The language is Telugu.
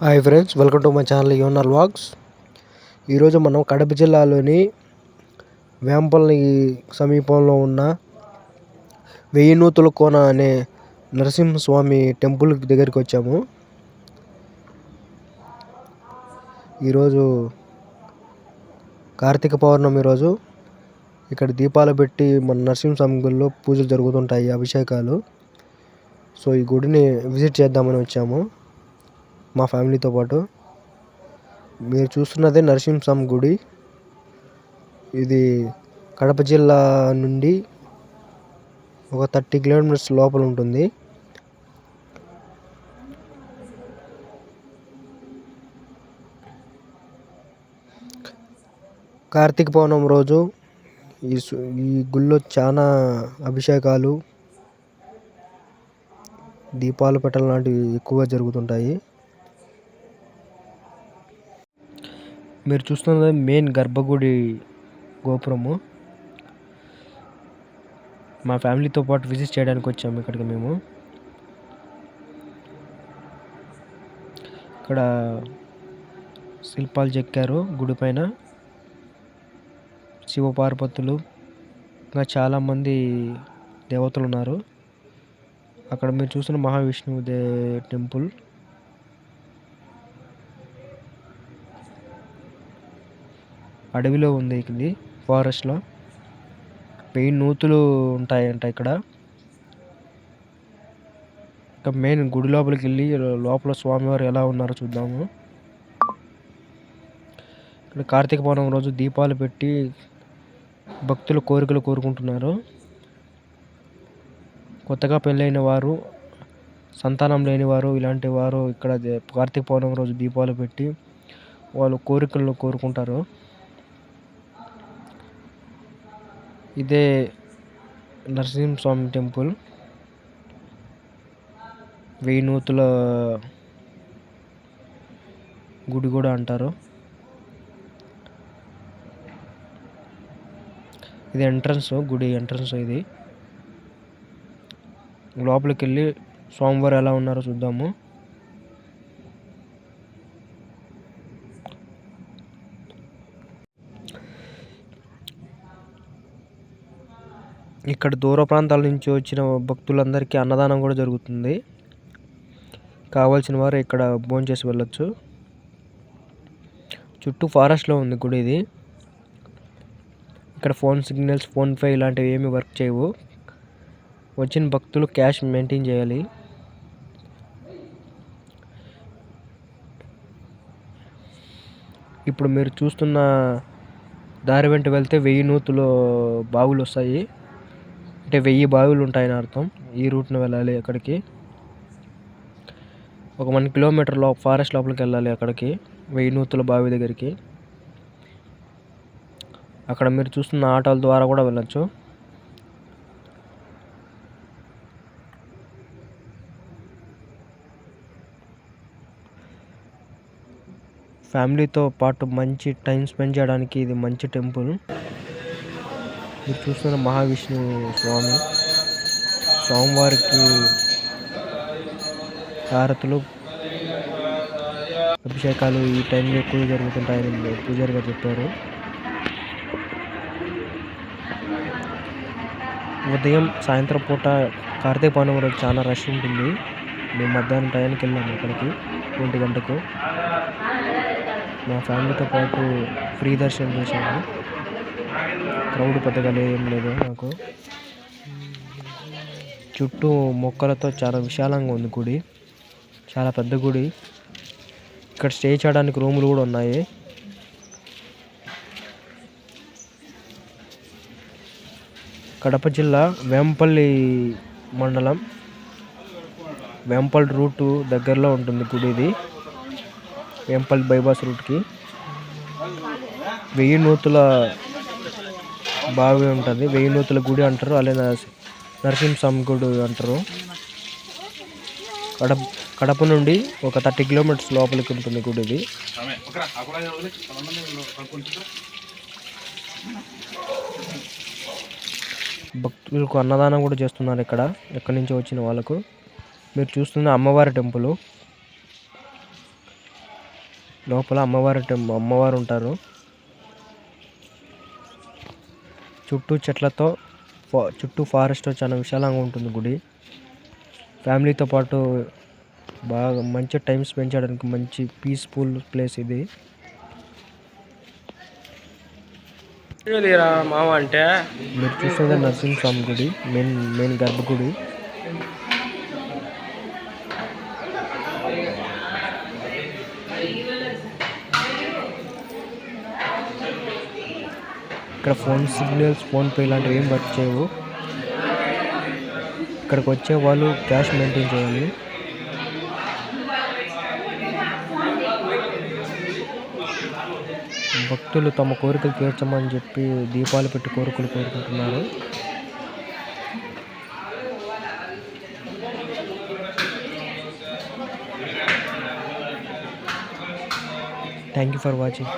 Hi friends welcome to my channel యూనర్ వాక్స్. ఈరోజు మనం కడప జిల్లాలోని వేంపల్లి సమీపంలో ఉన్న వెయ్యి నూతుల కోన అనే నరసింహస్వామి టెంపుల్ దగ్గరికి వచ్చాము. ఈరోజు కార్తీక పౌర్ణమి రోజు ఇక్కడ దీపాలు పెట్టి మన నరసింహస్వామి గుడిలో పూజలు జరుగుతుంటాయి అభిషేకాలు. సో ఈ గుడిని విజిట్ చేద్దామని వచ్చాము. మా ఫ్యామిలీతో పాటు. మీరు చూస్తున్నదే నరసింహస్వామి గుడి. ఇది కడప జిల్లా నుండి ఒక థర్టీ కిలోమీటర్స్ లోపల ఉంటుంది. కార్తీక పౌర్ణం రోజు ఈ ఈ గుళ్ళో చాలా అభిషేకాలు దీపాలు పెట్టడం లాంటివి ఎక్కువగా జరుగుతుంటాయి. మీరు చూస్తున్నది మెయిన్ గర్భగుడి గోపురము. మా ఫ్యామిలీతో పాటు విజిట్ చేయడానికి వచ్చాము ఇక్కడికి మేము. ఇక్కడ శిల్పాలు చెక్కారు గుడి పైన. శివపార్వతులు ఇంకా చాలామంది దేవతలు ఉన్నారు. అక్కడ మీరు చూస్తున్న మహావిష్ణువు దే టెంపుల్. అడవిలో ఉంది ఇది ఫారెస్ట్లో మెయిన్ నూతులు ఉంటాయంట ఇక్కడ. ఇంకా మెయిన్ గుడి లోపలికి వెళ్ళి లోపల స్వామివారు ఎలా ఉన్నారో చూద్దాము. ఇక్కడ కార్తీక పౌర్ణమి రోజు దీపాలు పెట్టి భక్తులు కోరికలు కోరుకుంటున్నారు. కొత్తగా పెళ్ళైన వారు సంతానం లేని వారు ఇలాంటి వారు ఇక్కడ కార్తీక పౌర్ణమి రోజు దీపాలు పెట్టి వాళ్ళు కోరికలను కోరుకుంటారు. ఇదే నరసింహస్వామి టెంపుల్. వేణూతుల గుడి కూడా అంటారు. ఇది ఎంట్రన్స్ గుడి ఎంట్రన్స్ ఇది. లోపలికి వెళ్ళి స్వామివారు ఎలా ఉన్నారో చూద్దాము. ఇక్కడ దూర ప్రాంతాల నుంచి వచ్చిన భక్తులందరికీ అన్నదానం కూడా జరుగుతుంది. కావాల్సిన వారు ఇక్కడ భోంచేసి వెళ్ళొచ్చు. చుట్టూ ఫారెస్ట్లో ఉంది గుడి ఇది. ఇక్కడ ఫోన్ సిగ్నల్స్ ఫోన్పే ఇలాంటివి ఏమి వర్క్ చేయవు. వచ్చిన భక్తులు క్యాష్ మెయింటైన్ చేయాలి. ఇప్పుడు మీరు చూస్తున్న దారి వెంట వెళ్తే వెయ్యి నూతులు బావులు వస్తాయి. అంటే వెయ్యి బావిలు ఉంటాయని అర్థం. ఈ రూట్ను వెళ్ళాలి అక్కడికి. ఒక వన్ కిలోమీటర్లో ఫారెస్ట్ లోపలికి వెళ్ళాలి అక్కడికి వెయ్యి నూతుల బావి దగ్గరికి. అక్కడ మీరు చూస్తున్న ఆటోల ద్వారా కూడా వెళ్ళచ్చు. ఫ్యామిలీతో పాటు మంచి టైం స్పెండ్ చేయడానికి ఇది మంచి టెంపుల్. మీరు చూస్తున్న మహావిష్ణు స్వామి స్వామివారికి హారతులు అభిషేకాలు ఈ టైంలో ఎక్కువ జరుగుతుంటాయని పూజారి గారు చెప్పారు. ఉదయం సాయంత్రం పూట కార్తీక పౌర్ణమి రోజు చాలా రష్ ఉంటుంది. మేము మధ్యాహ్నం టైంకి వెళ్ళాము అక్కడికి ఒంటి గంటకు. మా ఫ్యామిలీతో పాటు ఫ్రీ దర్శనం చేశాము. క్రౌడ్ పెద్దగా ఏం లేదు నాకు. చుట్టూ మొక్కలతో చాలా విశాలంగా ఉంది గుడి. చాలా పెద్ద గుడి. ఇక్కడ స్టే చేయడానికి రూములు కూడా ఉన్నాయి. కడప జిల్లా వేంపల్లి మండలం. వేంపల్లి రూటు దగ్గరలో ఉంటుంది గుడి ఇది వేంపల్లి బైపాస్ రూట్కి. వెయ్యి నూతుల బాగా ఉంటుంది. వెయ్యి నూతుల గుడి అంటారు. అలాగే నరసింహస్వామి గుడి అంటారు. కడప కడప నుండి ఒక థర్టీ కిలోమీటర్స్ లోపలికి ఉంటుంది గుడి ఇది భక్తులకు అన్నదానం కూడా చేస్తున్నారు ఇక్కడ. ఎక్కడి నుంచి వచ్చిన వాళ్ళకు. మీరు చూస్తున్న అమ్మవారి టెంపుల్. లోపల అమ్మవారి టెంపుల్ అమ్మవారు ఉంటారు. చుట్టూ చెట్లతో చుట్టూ ఫారెస్ట్ చాలా విశాలంగా ఉంటుంది గుడి. ఫ్యామిలీతో పాటు బాగా మంచి టైం స్పెండ్ చేయడానికి మంచి పీస్ఫుల్ ప్లేస్ ఇది. మామ అంటే? మీరు చూస్తున్నది నరసింహస్వామి గుడి మెయిన్ మెయిన్ గర్భగుడి. ఇక్కడ ఫోన్ సిగ్నల్స్ ఫోన్పే ఇలాంటివి ఏం వర్క్ చేయవు. ఇక్కడికి వచ్చే వాళ్ళు క్యాష్ మెయింటైన్ చేయాలి. భక్తులు తమ కోరికలు తీర్చమని చెప్పి దీపాలు పెట్టి కోరికలు కోరుకుంటున్నారు. Thank you for watching